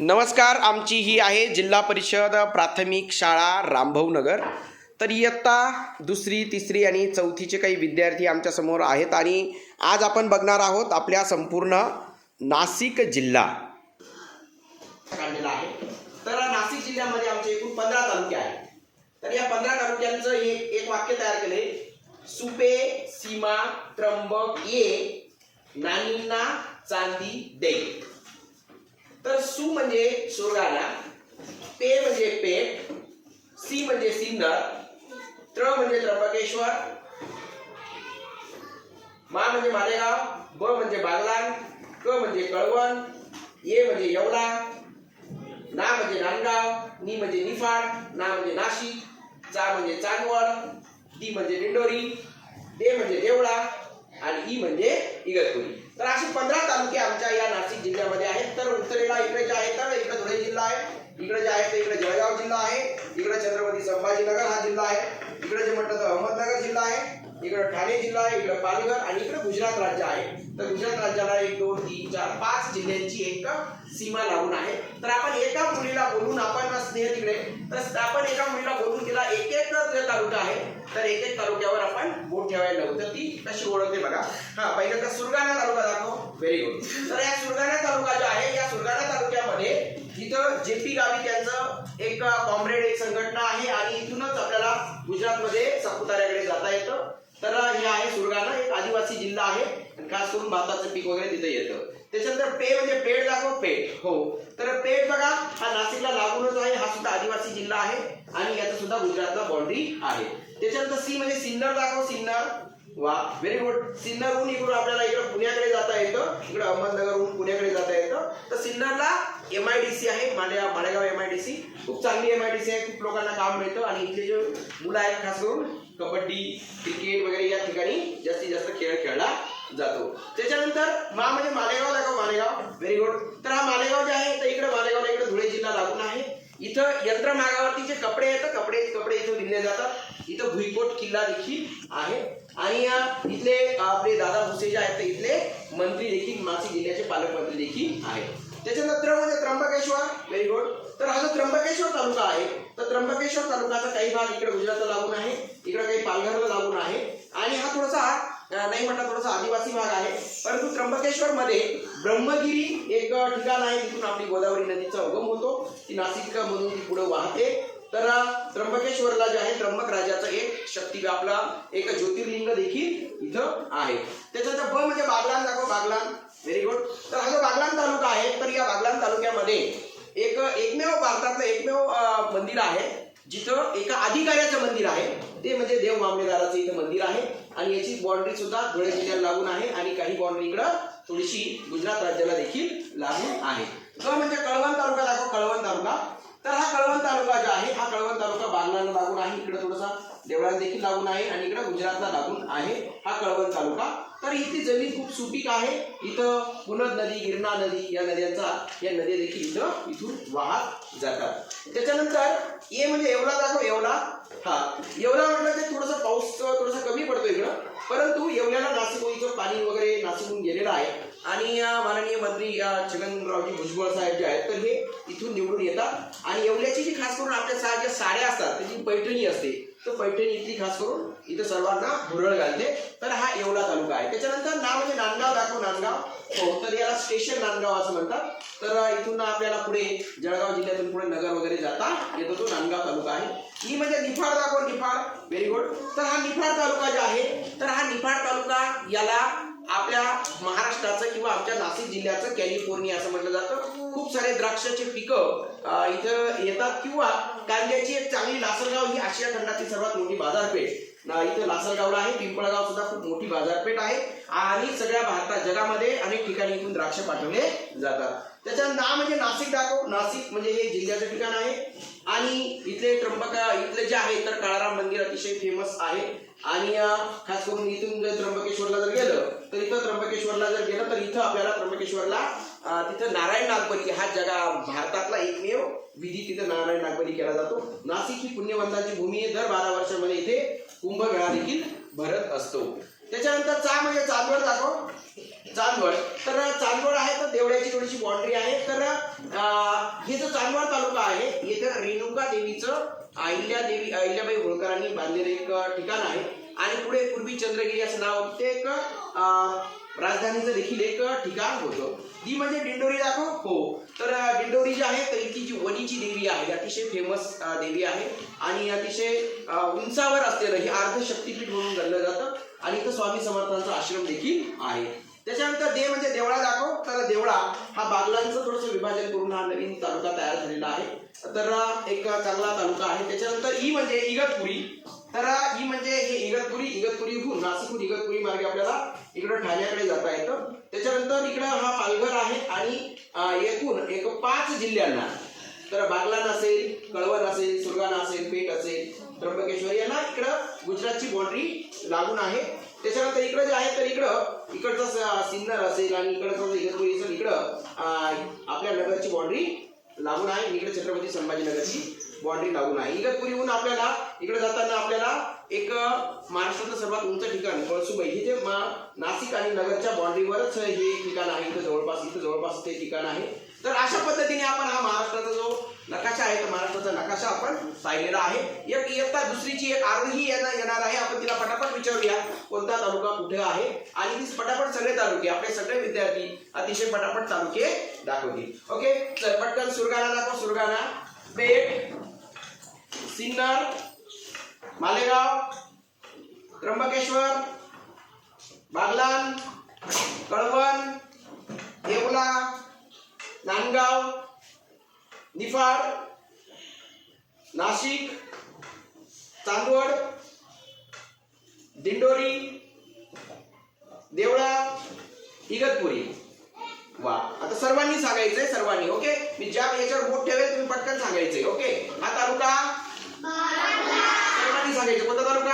नमस्कार आमची ही आहे जिल्हा परिषद प्राथमिक शाळा रामभाऊनगर. तर इयत्ता दुसरी तिसरी आणि चौथीचे काही विद्यार्थी आमच्यासमोर आहेत आणि आज आपण बघणार आहोत आपल्या संपूर्ण नाशिक जिल्हा. काढलेला आहे. तर नाशिक जिल्ह्यामध्ये आमचे एकूण पंधरा तालुके आहेत. तर या पंधरा तालुक्यांचं एक एक वाक्य तयार केले सुपे सीमा त्र्यंबक ये नानींना चांदी दे सु म्हणजे सुरगाणा पे म्हणजे पेट सी म्हणजे सिन्नर त्र म्हणजे त्र्यंबकेश्वर मा म्हणजे मालेगाव ब म्हणजे बागलान क म्हणजे कळवण ये म्हणजे येवला ना म्हणजे नांदगाव नी म्हणजे निफाड ना म्हणजे नाशिक चा म्हणजे चांदवड दी म्हणजे दिंडोरी दे म्हणजे देवळा आणि ई म्हणजे इगतपुरी. तर असे पंधरा तालुके आमच्या या नाशिक जिल्ह्यामध्ये आहेत. तर उत्तरे इकडे जे आहे तर इकडे धुळे जिल्हा आहे इकडे जे आहे ते इकडे जळगाव जिल्हा आहे इकडे नगर हा जिल्हा आहे. इकडे जे म्हटलं तर अहमदनगर जिल्हा आहे. इकडे ठाणे जिल्हा आहे इकडे पालघर आणि इकडे गुजरात राज्य आहे. तर गुजरात राज्याला एक दोन तीन चार पाच जिल्ह्यांची एक सीमा लागून आहे. तर आपण एका मुलीला बोलून आपण स्नेह तिकडे. तर आपण एका मुलीला बोलून तिला एक एक तालुका आहे. तर एक एक तालुक्यावर आपण बोट ठेवायला लावू. तर ती कशी ओळखते बघा. हा पहिलं तर सुरगाणा तालुका दाखव. व्हेरी गुड तर या सुरगाणा तालुका जो आहे या सुरगाणा तालुक्यामध्ये तिथं जेपी गावी त्यांचं एक कॉम्रेड एक संघटना आहे आणि इथूनच आपल्याला गुजरातमध्ये सापुताऱ्याकडे जाता येतं. तर हे आहे सुरगाणा एक आदिवासी जिल्हा आहे. खास करून भाताचं पीक वगैरे तिथे येतं. त्याच्यानंतर पे म्हणजे पेठ दाखव पेठ हो. तर पेठ बघा हा नाशिकला लागूनच आहे हा सुद्धा आदिवासी जिल्हा आहे आणि याचा सुद्धा गुजरातला बाउंड्री आहे. त्याच्यानंतर सी म्हणजे सिन्नर दाखव सिन्नर. वा व्हेरी गुड सिन्नरहून इकडून आपल्याला इकडं पुण्याकडे जाता येतं इकडं अहमदनगरहून पुण्याकडे जाता येतं. तर सिन्नरला एम आय डी सी आहे Malegaon Malegaon M I D C खूप चांगली एम आय डी सी आहे खूप लोकांना काम मिळतं आणि इथले जे मुलं आहेत खास करून कबड्डी क्रिकेट वगैरे या ठिकाणी जास्तीत जास्त खेळ खेळला जातो. त्याच्यानंतर मा म्हणजे मालेगाव दाखव मालेगाव. व्हेरी गुड तर हा मालेगाव जे आहे तर इकडे मालेगावला इकडे धुळे जिल्हा लागून आहे इथं यंत्रमागावरती जे कपडे आहेत कपडे कपडे इथं दिले जातात. इथं भुईकोट किल्ला देखील आहे. आणि या इथले आपले दादा भुसे जे आहेत इथले मंत्री देखील नाशिक जिल्ह्याचे पालकमंत्री देखील आहेत. त्याच्यानंतर म्हणजे त्र्यंबकेश्वर. व्हेरी गुड तर हा जो त्र्यंबकेश्वर तालुका आहे तर त्र्यंबकेश्वर तालुक्याचा काही भाग इकडे गुजरातला लागून आहे इकडे काही पालघरला लागून आहे. आणि हा थोडासा नाही म्हटलं थोडासा आदिवासी भाग आहे. परंतु त्र्यंबकेश्वर मध्ये ब्रह्मगिरी एक ठिकाण आहे तिथून आपली गोदावरी नदीचा उगम होतो. ती नाशिक मधून ती पुढे वाहते. तर त्र्यंबकेश्वरला जे आहे त्र्यंबक राजाचं एक शक्ती आपला एक ज्योतिर्लिंग देखील इथं आहे. त्याच्यानंतर ब म्हणजे बागलान दाखव बागलान. व्हेरी गुड तर हा जो बागलान तालुका आहे तर या बागलान तालुक्यामध्ये एक एकमेव भारतातलं एकमेव मंदिर आहे. जिथं एका अधिकाऱ्याचं मंदिर आहे ते म्हणजे देव मामलेदाराचं इथं मंदिर आहे. आणि याची बाउंड्री सुद्धा धुळे जिल्ह्याला लागून आहे आणि काही बाउंड्री इकडं थोडीशी गुजरात राज्याला देखील लागून आहे. क म्हणजे कळवण तालुका दाखव कळवण तालुका. तर हा कळवण तालुका जो आहे हा कळवण तालुका बांगलाला लागून आहे. इकडं थोडासा देवळाला देखील लागून आहे आणि इकडे गुजरातला लागून आहे हा कळवण तालुका. तर इथली जमीन खूप सुपीक आहे. इथं पुनद नदी गिरणा नदी या नद्यांचा या नद्या देखील इथं इथून वाहत जातात. त्याच्यानंतर ये म्हणजे येवला दाखव येवला. हा. येवला म्हटलं ते थोडंसं पाऊस थोडंसं कमी पडतो इकडं. परंतु येवल्याला नाशिक इथं पाणी वगैरे नाशिकहून गेलेलं आहे. आणि माननीय मंत्री छगनरावजी भुजबळ साहेब जे आहेत तर हे इथून निवडून येतात. आणि येवल्याची जी खास करून आपल्या सा ज्या साड्या असतात त्याची पैठणी असते तर पैठणी इथली खास करून इथं सर्वांना भुरळ घालते. तर हा येवला तालुका आहे. त्याच्यानंतर नाव म्हणजे नांदगाव दाखव नांदगाव. हो तर याला स्टेशन नांदगाव असं म्हणतात. तर इथून आपल्याला पुढे जळगाव जिल्ह्यातून पुढे नगर वगैरे जाता येतो तो नांदगाव तालुका आहे. ही म्हणजे निफाड दाखव निफाड. व्हेरी गुड तर हा निफाड तालुका जो आहे तर हा निफाड तालुका याला आपल्या महाराष्ट्राचं किंवा आमच्या नाशिक जिल्ह्याचं कॅलिफोर्निया असं म्हटलं जातं. खूप सारे द्राक्षाचे पिकं इथं येतात. किंवा कांद्याची एक चांगली लासलगाव ही आशिया खंडातील सर्वात मोठी बाजारपेठ. इथं लासलगावला आहे. पिंपळगाव सुद्धा खूप मोठी बाजारपेठ आहे. आणि सगळ्या भारतात जगामध्ये अनेक ठिकाणी इथून द्राक्ष पाठवले जातात. त्याच्यात नाव म्हणजे नाशिक दाखव नाशिक म्हणजे हे जिल्ह्याचं ठिकाण आहे. आणि इथले त्र्यंबका इथले जे आहे तर काळाराम मंदिर अतिशय फेमस आहे. आणि खास करून इथून जर त्र्यंबकेश्वरला जर गेलं तर इथं त्र्यंबकेश्वरला जर गेलं तर इथं आपल्याला त्र्यंबकेश्वरला तिथं नारायण नागबली हा जगा भारतातला एकमेव विधी तिथं नारायण नागबली केला जातो. नाशिक ही पुण्यवंतांची भूमी आहे. दर बारा वर्षामध्ये इथे कुंभमेळा देखील भरत असतो. त्याच्यानंतर चा म्हणजे चांदवड दाखव. चांदवड. तर चांदवड आहे तर देवड्याची थोडीशी बाउंड्री आहे. तर हे जो चांदवड तालुका आहे येथे रेणुका देवीचं अहिल्या देवी अहिल्याबाई होळकरांनी बांधलेलं एक ठिकाण आहे. आणि पुढे पूर्वी चंद्रगिरी असं नाव ते एक राजधानीचं देखील एक ठिकाण होतं. ती म्हणजे दिंडोरी दाखव? हो. तर डिंडोरी दिंडोरी जी आहे तर इथली जी वणीची देवी आहे अतिशय फेमस देवी आहे. आणि अतिशय उंचावर असलेलं हे अर्धशक्तीपीठ म्हणून गणलं जातं. आणि इथं स्वामी समर्थांचा आश्रम देखील आहे. त्याच्यानंतर दे म्हणजे देवळा दाखव. तर देवळा हा बागलांचं थोडंसं विभाजन करून हा नवीन तालुका तयार झालेला आहे. तर एक चांगला तालुका आहे. त्याच्यानंतर ई म्हणजे इगतपुरी. तर ई म्हणजे हे इगतपुरी इगतपुरीहून नाशिकहून इगतपुरी मार्गे आपल्याला इकडं ठाण्याकडे जाता येतं. त्याच्यानंतर इकडं हा पालघर आहे आणि एकूण एक पाच जिल्ह्यांना. तर बागलान असेल कळवण असेल सुरगाणा असेल पेठ असेल त्र्यंबकेश्वर यांना इकडं गुजरातची बॉन्ड्री लागून आहे. त्याच्यानंतर इकडं जे आहे तर इकडं इकडचं सिन्नर असेल आणि इकडचं इगतपुरी असेल इकडं आपल्या नगरची बाउंड्री लागून आहे. इकडे छत्रपती संभाजीनगरची बाउंड्री लागून आहे. इगतपुरीहून आपल्याला इकडे जाताना आपल्याला एक अं, महाराष्ट्राचं सर्वात उंच ठिकाण कळसुबाई. हे जे मा- नाशिक आणि नगरच्या बाउंड्रीवरच हे ठिकाण आहे इथं जवळपास इथं जवळपास ते ठिकाण आहे. तर अशा पद्धतीने आपण हा महाराष्ट्राचा जो नकाशा आहे तर महाराष्ट्राचा नकाशा आपण पाहिलेला आहे. एक इयत्ता दुसरीची एक आरोही येणार येणार आहे. आपण तिला पटापट विचारूया कोणता तालुका कुठे आहे? आणि ती पटापट सगळे तालुके आपले सगळे विद्यार्थी अतिशय पटापट तालुके दाखवतील. ओके चल पटकन सुरगाणा दाखव सुरगाणा. पेठ सिन्नर मालेगाव त्र्यंबकेश्वर बागलान कळवण येवला नांदगाव निफाड नाशिक चांदवड दिंडोरी देवळा इगतपुरी. वा आता सर्वांनी सांगायचंय सर्वांनी ओके? मी ज्या याच्यावर बोट ठेवेल तुम्ही पटकन सांगायचंय ओके? हा तालुका? सर्वांनी सांगायचं. कोणता तालुका?